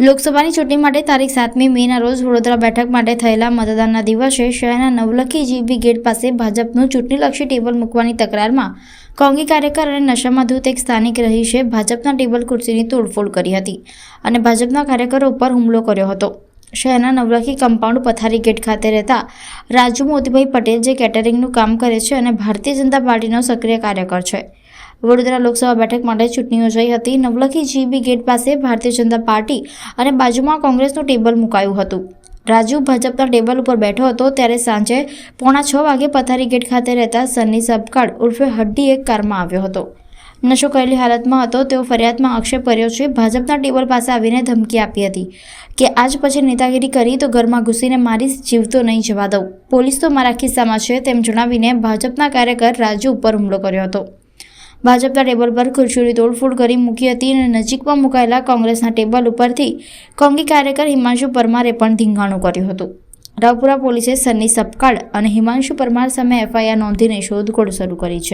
લોકસભાની ચૂંટણી માટે તારીખ સાતમી મેના રોજ વડોદરા બેઠક માટે થયેલા મતદાનના દિવસે શહેરના નવલખી જીબી ગેટ પાસે ભાજપનું ચૂંટણીલક્ષી ટેબલ મૂકવાની તકરારમાં કોંગી કાર્યકર અને નશામાં ધૂત એક સ્થાનિક રહીશે ભાજપના ટેબલ ખુરશીની તોડફોડ કરી હતી અને ભાજપના કાર્યકરો ઉપર હુમલો કર્યો હતો. શહેરના નવલખી કમ્પાઉન્ડ પથારી ગેટ ખાતે રહેતા રાજુ મોતીભાઈ પટેલ જે કેટરિંગનું કામ કરે છે અને ભારતીય જનતા પાર્ટીનો સક્રિય કાર્યકર છે. વડોદરા લોકસભા બેઠક માટે ચૂંટણી યોજાઈ હતી. નવલખી જીબી ગેટ પાસે ભારતીય જનતા પાર્ટી અને બાજુમાં કોંગ્રેસનું ટેબલ મુકાયું હતું. રાજુ ભાજપના ટેબલ ઉપર બેઠો હતો ત્યારે સાંજે પોણા છ વાગે પથારી ગેટ ખાતે રહેતા સન્ની સબકાળ ઉર્ફે હડ્ડી એક કારમાં આવ્યો હતો. નશો કરેલી હાલતમાં હતો. તેઓ ફરિયાદમાં આક્ષેપ કર્યો છે. ભાજપના ટેબલ પાસે આવીને ધમકી આપી હતી કે આજ પછી નેતાગીરી કરી તો ઘરમાં ઘૂસીને મારી જીવતો નહીં જવા દઉં. પોલીસ તો મારા ખિસ્સામાં છે તેમ જણાવીને ભાજપના કાર્યકર રાજુ ઉપર હુમલો કર્યો હતો. ભાજપના ટેબલ પર ખુરશીઓની તોડફોડ કરી મૂકી હતી અને નજીકમાં મુકાયેલા કોંગ્રેસના ટેબલ ઉપરથી કોંગી કાર્યકર હિમાંશુ પરમારે પણ ધીંગાણું કર્યું હતું. રાવપુરા પોલીસે સન્ની સપકાળ અને હિમાંશુ પરમાર સામે એફઆઈઆર નોંધીને શોધખોળ શરૂ કરી છે.